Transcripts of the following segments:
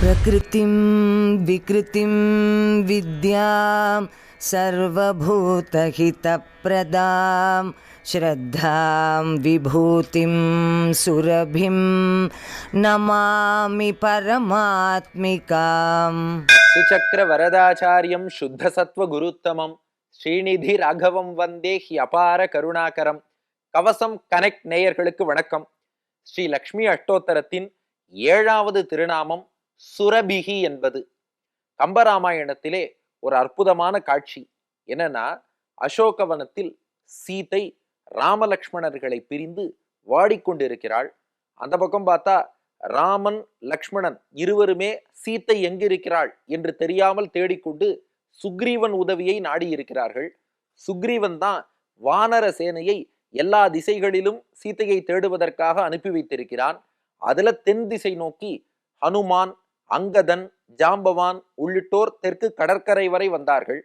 ప్రకృతిం వికృతిం విద్యాం सर्वभूतहितप्रदां श्रद्धां विभूतिं सुरभिं नमामि परमात्मिकाम् सुचक्रवरदाचार्यं शुद्धसत्त्वगुरुत्तमम् ஸ்ரீநிதி ராகவம் வந்தே ஹி அபார கருணாகரம். கவசம் கனெக்ட் நேயர்களுக்கு வணக்கம். ஸ்ரீ லக்ஷ்மி அஷ்டோத்தரத்தின் ஏழாவது திருநாமம் சுரபிகி என்பது. கம்பராமாயணத்திலே ஒரு அற்புதமான காட்சி. என்னன்னா அசோகவனத்தில் சீதை ராமலக்ஷ்மணர்களை பிரிந்து வாடிக்கொண்டிருக்கிறாள். அந்த பக்கம் பார்த்தா ராமன் லக்ஷ்மணன் இருவருமே சீத்தை எங்கிருக்கிறாள் என்று தெரியாமல் தேடிக்கொண்டு சுக்ரீவன் உதவியை நாடியிருக்கிறார்கள். சுக்ரீவன் தான் வானர சேனையை எல்லா திசைகளிலும் சீத்தையை தேடுவதற்காக அனுப்பி வைத்திருக்கிறான். அதுல தென் திசை நோக்கி ஹனுமான் அங்கதன் ஜாம்பவான் உள்ளிட்டோர் தெற்கு கடற்கரை வரை வந்தார்கள்.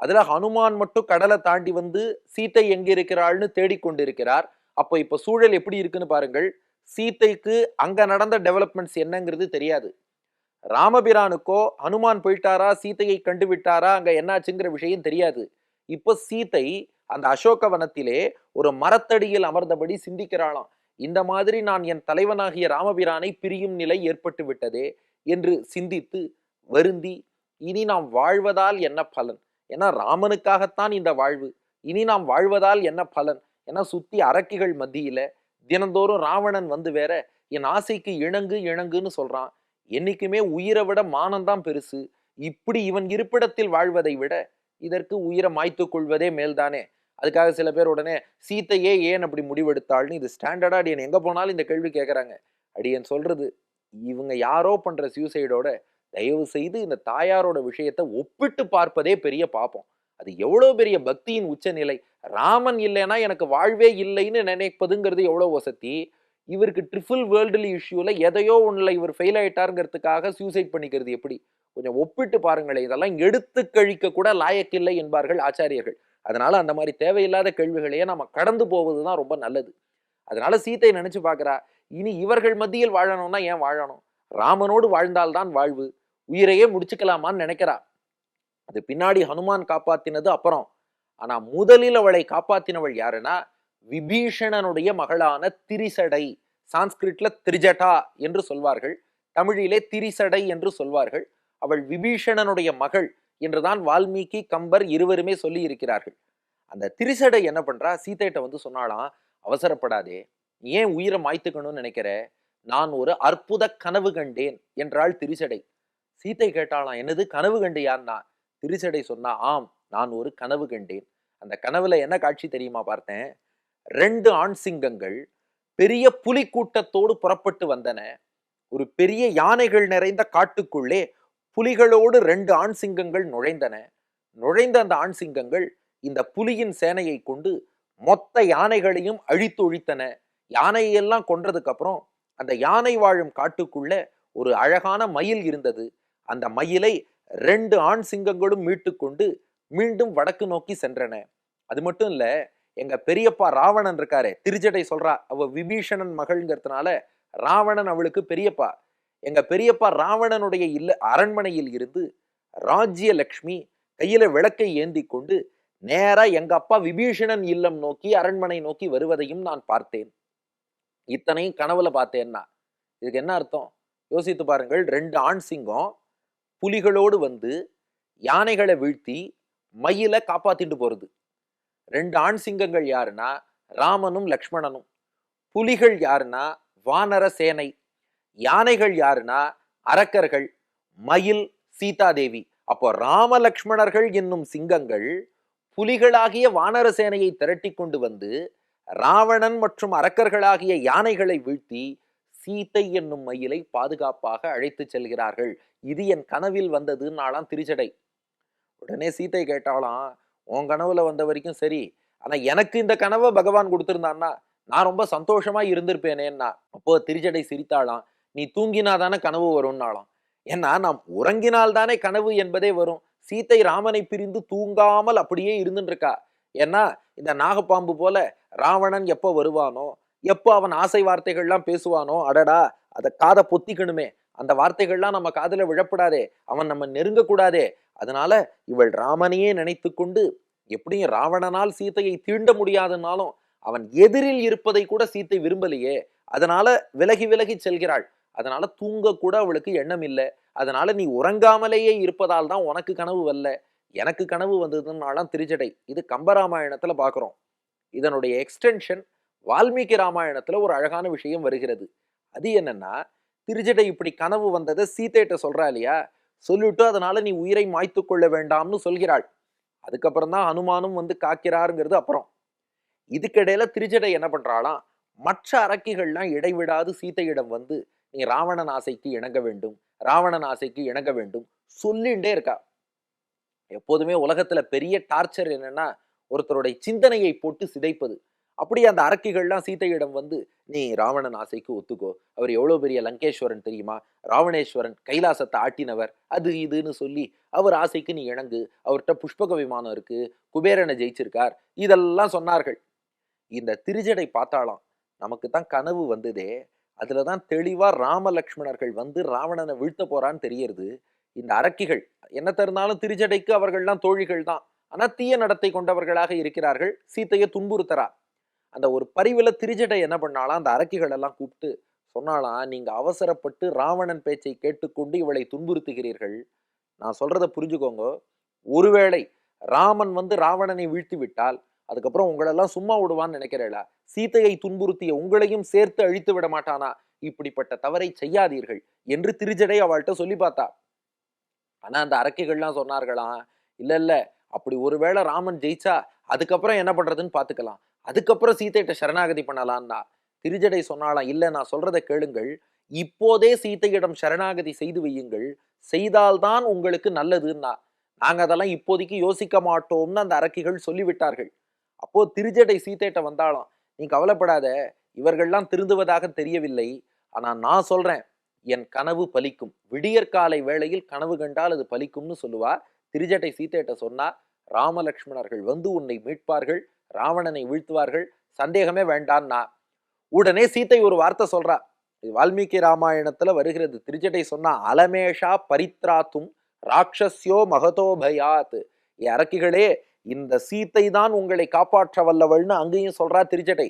அதுல ஹனுமான் மட்டும் கடலை தாண்டி வந்து சீத்தை எங்க இருக்கிறாள்னு தேடிக்கொண்டிருக்கிறார் அப்போ இப்போ சூழல் எப்படி இருக்குன்னு பாருங்கள். சீத்தைக்கு அங்க நடந்த டெவலப்மெண்ட்ஸ் என்னங்கிறது தெரியாது. ராமபிரானுக்கோ ஹனுமான் போயிட்டாரா? சீத்தையை கண்டு விட்டாரா அங்க என்னாச்சுங்கிற விஷயம் தெரியாது. இப்போ சீத்தை அந்த அசோகவனத்திலே ஒரு மரத்தடியில் அமர்ந்தபடி சிந்திக்கிறாளாம். இந்த மாதிரி நான் என் தலைவனாகிய ராமபிரானை பிரியும் நிலை ஏற்பட்டு விட்டதே என்று சிந்தித்து வருந்தி இனி நாம் வாழ்வதால் என்ன பலன்? ஏன்னா ராமனுக்காகத்தான் இந்த வாழ்வு. இனி நாம் வாழ்வதால் என்ன பலன்? ஏன்னா சுத்தி அரக்கிகள் மத்தியில தினந்தோறும் ராவணன் வந்து வேற என் ஆசைக்கு இணங்கு இணங்குன்னு சொல்றான். என்னைக்குமே உயிரை விட மானம்தான் பெருசு. இப்படி இவன் இருப்பிடத்தில் வாழ்வதை விட இதற்கு உயிரை மாய்த்து கொள்வதே மேல்தானே. அதுக்காக சில பேர் உடனே சீத்தையே ஏன் அப்படி முடிவெடுத்தாள்னு? இது ஸ்டாண்டர்டா அடியன் எங்க போனாலும் இந்த கேள்வி கேட்கறாங்க அடியன் சொல்றது இவங்க யாரோ பண்ற சூசைடோட தயவு செய்து இந்த தாயாரோட விஷயத்தை ஒப்பிட்டு பார்ப்பதே பெரிய பாப்போம் அது எவ்வளோ பெரிய பக்தியின் உச்சநிலை. ராமன் இல்லைன்னா எனக்கு வாழ்வே இல்லைன்னு நினைப்பதுங்கிறது எவ்வளோ வசதி? இவருக்கு ட்ரிபிள் வேர்ல்டுலி இஷ்யூவில் எதையோ ஒன்றில் இவர் ஃபெயில் ஆயிட்டாருங்கிறதுக்காக சூசைட் பண்ணிக்கிறது எப்படி? கொஞ்சம் ஒப்பிட்டு பாருங்களேன். இதெல்லாம் எடுத்து கழிக்க கூட லாயக்கில்லை என்பார்கள் ஆச்சாரியர்கள். அதனால அந்த மாதிரி தேவையில்லாத கேள்விகளையே நம்ம கடந்து போவது தான் ரொம்ப நல்லது. அதனால சீத்தை நினைச்சு பார்க்குறா இனி இவர்கள் மத்தியில் வாழணும்னா ஏன் வாழணும்? ராமனோடு வாழ்ந்தால்தான் வாழ்வு. உயிரையே முடிச்சுக்கலாமான்னு நினைக்கிறா. அது பின்னாடி ஹனுமான் காப்பாத்தினது அப்புறம். ஆனா முதலில் அவளை காப்பாத்தினவள் யாருன்னா விபீஷணனுடைய மகளான திரிசடை சான்ஸ்கிரிட்ல திரிஜட்டா என்று சொல்வார்கள். தமிழிலே திரிசடை என்று சொல்வார்கள். அவள் விபீஷணனுடைய மகள் என்றுதான் வால்மீகி கம்பர் இருவருமே சொல்லி இருக்கிறார்கள் அந்த திரிசடை என்ன பண்றா? சீதையிட்ட வந்து சொன்னாலாம் அவசரப்படாதே ஏன் உயிரை மாய்த்துக்கணும்னு நினைக்கிற? நான் ஒரு அற்புத கனவு கண்டேன் என்றாள் திரிசடை. சீத்தை கேட்டாலாம் என்னது கனவு கண்டியான்னா திரிசடை சொன்னா ஆம் நான் ஒரு கனவு கண்டேன். அந்த கனவுல என்ன காட்சி தெரியுமா பார்த்தேன்? ரெண்டு ஆண் சிங்கங்கள் பெரிய புலி கூட்டத்தோடு புறப்பட்டு வந்தன. ஒரு பெரிய யானைகள் நிறைந்த காட்டுக்குள்ளே புலிகளோடு ரெண்டு ஆண் சிங்கங்கள் நுழைந்தன. நுழைந்த அந்த ஆண் சிங்கங்கள் இந்த புலியின் சேனையை கொண்டு மொத்த யானைகளையும் அழித்து ஒழித்தன. யானையெல்லாம் கொன்றதுக்கு அப்புறம் அந்த யானை வாழும் காட்டுக்குள்ள ஒரு அழகான மயில் இருந்தது. அந்த மயிலை ரெண்டு ஆண் சிங்கங்களும் மீட்டுக்கொண்டு மீண்டும் வடக்கு நோக்கி சென்றன. அது மட்டும் இல்லை எங்க பெரியப்பா ராவணன் இருக்காரே திருஜடை சொல்றா அவ விபீஷணன் மகள்ங்கிறதுனால ராவணன் அவளுக்கு பெரியப்பா. எங்க பெரியப்பா ராவணனுடைய இல்ல அரண்மனையில் இருந்து ராஜ்ய லக்ஷ்மி கையில விளக்கை ஏந்தி கொண்டு நேரா எங்க அப்பா விபீஷணன் இல்லம் நோக்கி அரண்மனை நோக்கி வருவதையும் நான் பார்த்தேன். இத்தனையும் கனவுல பார்த்தேன்னா இதுக்கு என்ன அர்த்தம்? யோசித்து பாருங்கள் ரெண்டு ஆண் சிங்கம் புலிகளோடு வந்து யானைகளை வீழ்த்தி மயில காப்பாத்திட்டு போறது. ரெண்டு ஆண் சிங்கங்கள் யாருன்னா ராமனும் லக்ஷ்மணனும். புலிகள் யாருன்னா வானர சேனை. யானைகள் யாருன்னா அரக்கர்கள். மயில் சீதாதேவி. அப்போ ராம லக்ஷ்மணர்கள் என்னும் சிங்கங்கள் புலிகளாகிய வானர சேனையை திரட்டி கொண்டு வந்து ராவணன் மற்றும் அரக்கர்களாகிய யானைகளை வீழ்த்தி சீத்தை என்னும் மயிலை பாதுகாப்பாக அழைத்து செல்கிறார்கள். இது என் கனவில் வந்தது நாளாம் திருச்சடை. உடனே சீத்தை கேட்டாலாம் உன் கனவுல வந்த வரைக்கும் சரி. ஆனா எனக்கு இந்த கனவை பகவான் கொடுத்திருந்தான்னா நான் ரொம்ப சந்தோஷமா இருந்திருப்பேனேன்னா அப்போ திருச்சடை சிரித்தாளாம். நீ தூங்கினாதானே கனவு வரும்னாலாம் ஏன்னா நாம் உறங்கினால் தானே கனவு என்பதே வரும். சீத்தை ராமனை பிரிந்து தூங்காமல் அப்படியே இருந்துருக்கா ஏன்னா இந்த நாகப்பாம்பு போல ராவணன் எப்போ வருவானோ எப்போ அவன் ஆசை வார்த்தைகள்லாம் பேசுவானோ அடடா அதை காதை பொத்திக்கணுமே. அந்த வார்த்தைகள்லாம் நம்ம காதில் விழப்படாதே. அவன் நம்ம நெருங்கக்கூடாதே. அதனால இவள் ராமனையே நினைத்து கொண்டு எப்படியும் ராவணனால் சீதையை தீண்ட முடியாதுனாலும் அவன் எதிரில் இருப்பதை கூட சீத்தை விரும்பலையே. அதனால விலகி விலகி செல்கிறாள். அதனால தூங்க கூட அவளுக்கு எண்ணம் இல்லை. அதனால நீ உறங்காமலேயே இருப்பதால் தான் உனக்கு கனவு வரல. எனக்கு கனவு வந்ததுனாலாம் திருஜடை இது கம்பராமாயணத்துல பார்க்குறோம் இதனுடைய எக்ஸ்டென்ஷன் வால்மீகி ராமாயணத்துல ஒரு அழகான விஷயம் வருகிறது. அது என்னன்னா திருஜடை இப்படி கனவு வந்ததை சீத்தையிட்ட சொல்றா இல்லையா? சொல்லிட்டு அதனால நீ உயிரை மாய்த்து கொள்ள வேண்டாம்னு சொல்கிறாள். அதுக்கப்புறம் தான் அனுமானும் வந்து காக்கிறாருங்கிறது அப்புறம். இதுக்கிடையில திருஜடை என்ன பண்றாளாம்? மற்ற அரக்கிகள்லாம் இடைவிடாது சீதையிடம் வந்து நீ ராவணன் ஆசைக்கு இணங்க வேண்டும் ராவணன் ஆசைக்கு இணங்க வேண்டும் சொல்லிண்டே இருக்கா. எப்போதுமே உலகத்துல பெரிய டார்ச்சர் என்னன்னா ஒருத்தருடைய சிந்தனையை போட்டு சிதைப்பது. அப்படியே அந்த அரக்கிகள்லாம் சீதையிடம் வந்து நீ ராவணன் ஆசைக்கு ஒத்துக்கோ. அவர் எவ்வளவு பெரிய லங்கேஸ்வரன் தெரியுமா? ராவணேஸ்வரன் கைலாசத்தை ஆட்டினவர். அது இதுன்னு சொல்லி அவர் ஆசைக்கு நீ இணங்கு. அவர்கிட்ட புஷ்பக விமானம் இருக்கு. குபேரனை ஜெயிச்சிருக்கார். இதெல்லாம் சொன்னார்கள். இந்த திருஜடை பார்த்தாலாம். நமக்கு தான் கனவு வந்ததே. அதுல தான் தெளிவா ராமலக்ஷ்மணர்கள் வந்து ராவணனை வீழ்த்த போறான்னு தெரியறது. இந்த அரக்கிகள் என்ன தருந்தாலும் திருஜடைக்கு அவர்கள்லாம் தோழிகள் தான் ஆனா தீய நடத்தை கொண்டவர்களாக இருக்கிறார்கள். சீத்தையை துன்புறுத்தரா அந்த ஒரு பரிவில் திரிஜடை என்ன பண்ணாலாம் அந்த அரக்கிகள் எல்லாம் கூப்பிட்டு சொன்னாலாம் நீங்கள் அவசரப்பட்டு ராவணன் பேச்சை கேட்டுக்கொண்டு இவளை துன்புறுத்துகிறீர்கள். நான் சொல்கிறத புரிஞ்சுக்கோங்க. ஒருவேளை ராமன் வந்து ராவணனை வீழ்த்தி விட்டால் அதுக்கப்புறம் உங்களெல்லாம் சும்மா விடுவான்னு நினைக்கிறேளா? சீதையை துன்புறுத்திய உங்களையும் சேர்த்து அழித்து விட மாட்டானா? இப்படிப்பட்ட தவறை செய்யாதீர்கள் என்று திருஜடை அவள்கிட்ட சொல்லி பார்த்தா. ஆனா அந்த அரக்கைகள்லாம் சொன்னார்களாம் இல்ல இல்ல அப்படி ஒருவேளை ராமன் ஜெயிச்சா அதுக்கப்புறம் என்ன பண்றதுன்னு பாத்துக்கலாம். அதுக்கப்புறம் சீதையிட்ட சரணாகதி பண்ணலான்னா திருஜடை சொன்னாலாம் இல்லை நான் சொல்றதை கேளுங்கள். இப்போதே சீத்தையிடம் சரணாகதி செய்து வையுங்கள். செய்தால்தான் உங்களுக்கு நல்லதுன்னா. நாங்கள் அதெல்லாம் இப்போதைக்கு யோசிக்க மாட்டோம்னு அந்த அரக்கிகள் சொல்லிவிட்டார்கள். அப்போ திருஜடை சீத்தையிட்ட வந்தாலும் நீ கவலைப்படாத இவர்கள்லாம் திருந்துவதாக தெரியவில்லை. ஆனால் நான் சொல்றேன் என் கனவு பலிக்கும். விடியற்காலை வேளையில் கனவு கண்டால் அது பலிக்கும்னு சொல்லுவா. திருஜட்டை சீத்தையிட்ட சொன்னா ராமலக்ஷ்மணர்கள் வந்து உன்னை மீட்பார்கள். ராவணனை வீழ்த்துவார்கள். சந்தேகமே வேண்டான்னா உடனே சீத்தை ஒரு வார்த்தை சொல்றா. இது வால்மீகி ராமாயணத்துல வருகிறது. திருச்சட்டை சொன்னா அலமேஷா பரித்ராத்தும் ராட்சஸ்யோ மகதோபயாத் அரக்கிகளே இந்த சீத்தை தான் உங்களை காப்பாற்ற வல்லவள்னு அங்கேயும் சொல்றா திருச்சட்டை.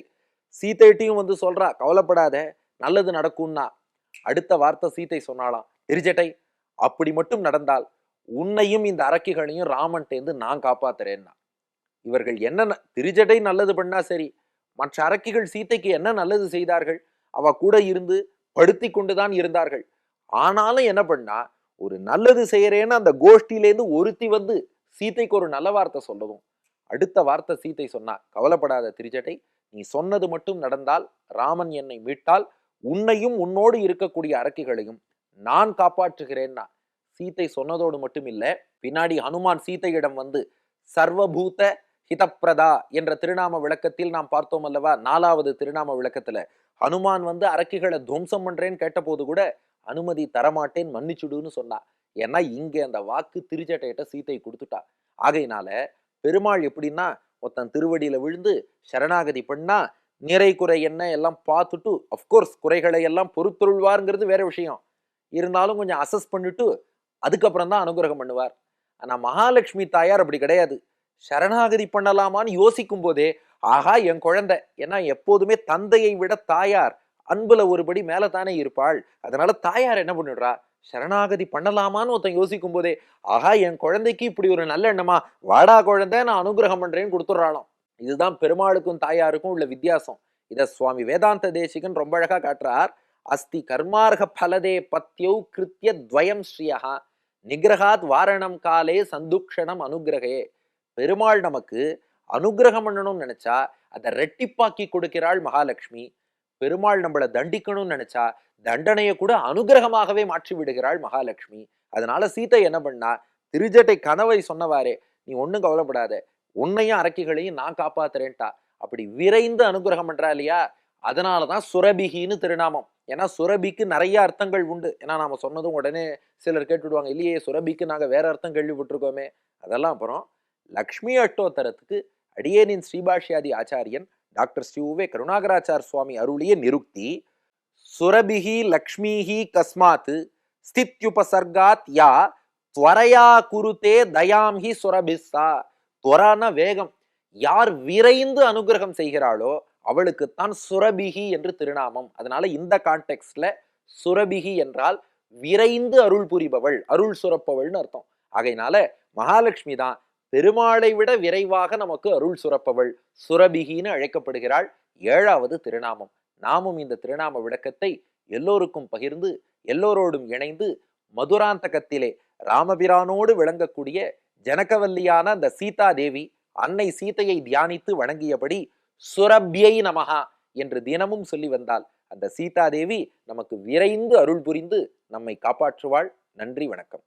சீத்தைட்டையும் வந்து சொல்றா கவலைப்படாத நல்லது நடக்கும்னா அடுத்த வார்த்தை சீத்தை சொன்னாலாம் திருச்சட்டை அப்படி மட்டும் நடந்தால் உன்னையும் இந்த அரக்கிகளையும் ராமன்ட்டேந்து நான் காப்பாத்துறேன்னா இவர்கள் என்ன திருஜடை நல்லது பண்ணா சரி. மற்ற அரக்கிகள் சீத்தைக்கு என்ன நல்லது செய்தார்கள்? அவ கூட இருந்து படுத்தி கொண்டுதான் இருந்தார்கள். ஆனாலும் என்ன பண்ணா ஒரு நல்லது செய்யறேன்னு அந்த கோஷ்டியிலேருந்து ஒருத்தி வந்து சீத்தைக்கு ஒரு நல்ல வார்த்தை சொல்லவும். அடுத்த வார்த்தை சீத்தை சொன்னா கவலைப்படாத திருச்சட்டை நீ சொன்னது மட்டும் நடந்தால் ராமன் என்னை மீட்டால் உன்னையும் உன்னோடு இருக்கக்கூடிய அரக்கிகளையும் நான் காப்பாற்றுகிறேன்னா. சீத்தை சொன்னதோடு மட்டும் இல்லை பின்னாடி ஹனுமான் சீதையிடம் வந்து சர்வபூத்த ஹிதப்பிரதா என்ற திருநாம விளக்கத்தில் நாம் பார்த்தோம் அல்லவா? நாலாவது திருநாம விளக்கத்துல ஹனுமான் வந்து அரக்கிகளை துவம்சம் பண்றேன்னு கேட்டபோது கூட அனுமதி தரமாட்டேன் மன்னிச்சுடுன்னு சொன்னா. ஏன்னா இங்க அந்த வாக்கு திருச்சட்டையிட்ட சீத்தை கொடுத்துட்டா. ஆகையினால பெருமாள் எப்படின்னா ஒருத்தன் திருவடியில விழுந்து சரணாகதி பண்ணா நிறை குறை என்ன எல்லாம் பார்த்துட்டு அஃப்கோர்ஸ் குறைகளை எல்லாம் பொறுத்தொருள்வாருங்கிறது வேற விஷயம். இருந்தாலும் கொஞ்சம் அசஸ் பண்ணிட்டு அதுக்கப்புறம் தான் அனுகிரகம் பண்ணுவார். ஆனால் மகாலட்சுமி தாயார் அப்படி கிடையாது. சரணாகதி பண்ணலாமான்னு யோசிக்கும் போதே ஆஹா என் குழந்தை. ஏன்னா எப்போதுமே தந்தையை விட தாயார் அன்புல ஒருபடி மேல தானே இருப்பாள். அதனால தாயார் என்ன பண்ணிடுறா? சரணாகதி பண்ணலாமான்னு ஒருத்தன் யோசிக்கும் போதே ஆஹா என் குழந்தைக்கு இப்படி ஒரு நல்ல எண்ணமா? வாடா குழந்தை நான் அனுகிரகம் பண்றேன்னு கொடுத்துட்றாளாம். இதுதான் பெருமாளுக்கும் தாயாருக்கும் உள்ள வித்தியாசம். இத சுவாமி வேதாந்த தேசிகன் ரொம்ப அழகா காட்டுறார். அஸ்தி கர்மார்க பலதே பத்யௌ கிருத்திய துவயம் ஸ்ரீயா நிகிரகாத் வாரணம் காலே சந்துக்ஷணம் அனுகிரகே. பெருமாள் நமக்கு அனுகிரகம் பண்ணணும்னு நினைச்சா அதை ரெட்டிப்பாக்கி கொடுக்கிறாள் மகாலட்சுமி. பெருமாள் நம்மளை தண்டிக்கணும்னு நினைச்சா தண்டனையை கூட அனுகிரகமாகவே மாற்றி விடுகிறாள் மகாலட்சுமி. அதனால சீதை என்ன பண்ணா திருஜட்டை கனவை சொன்னவாறே நீ ஒன்றும் கவலைப்படாத. உன்னையும் அரக்கிகளையும் நான் காப்பாத்துறேன்ட்டா அப்படி விரைந்து அனுகிரகம் பண்றா இல்லையா? அதனாலதான் சுரபிகின்னு திருநாமம். ஏன்னா சுரபிக்கு நிறைய அர்த்தங்கள் உண்டு. ஏன்னா நாம சொன்னதும் உடனே சிலர் கேட்டுடுவாங்க இல்லையே சுரபிக்கு நாங்கள் வேற அர்த்தம் கேள்விப்பட்டிருக்கோமே. அதெல்லாம் அப்புறம் லக்ஷ்மி அட்டோத்தரத்துக்கு அடியேனின் ஸ்ரீபாஷ்யாதி ஆச்சாரியன் டாக்டர் ஸ்ரீ உவே கருணாகராச்சார் சுவாமி அருளிய நிருக்தி சுரபிஹி லக்ஷ்மிஹி கஸ்மாத் ஸ்தித்யுபசர்காத் யா துவரையா குருதே தயாம் ஹி சுரபிஸ்ஸா. துவரான வேகம் யார் விரைந்து அனுகிரகம் செய்கிறாளோ அவளுக்குத்தான் சுரபிகி என்று திருநாமம். அதனால இந்த கான்டெக்ட்ல சுரபிகி என்றால் விரைந்து அருள் புரிபவள் அருள் சுரப்பவள்னு அர்த்தம். ஆகையினால மகாலட்சுமி தான் பெருமாளை விட விரைவாக நமக்கு அருள் சுரப்பவள் சுரபிகின்னு அழைக்கப்படுகிறாள் ஏழாவது திருநாமம். நாமும் இந்த திருநாம விளக்கத்தை எல்லோருக்கும் பகிர்ந்து எல்லோரோடும் இணைந்து மதுராந்தகத்திலே ராமபிரானோடு விளங்கக்கூடிய ஜனகவல்லியான அந்த சீதா தேவி அன்னை சீதையை தியானித்து வணங்கியபடி சுரபியை நமகா என்று தினமும் சொல்லி வந்தால் அந்த சீதா தேவி நமக்கு விரைந்து அருள் புரிந்து நம்மை காப்பாற்றுவாள். நன்றி வணக்கம்.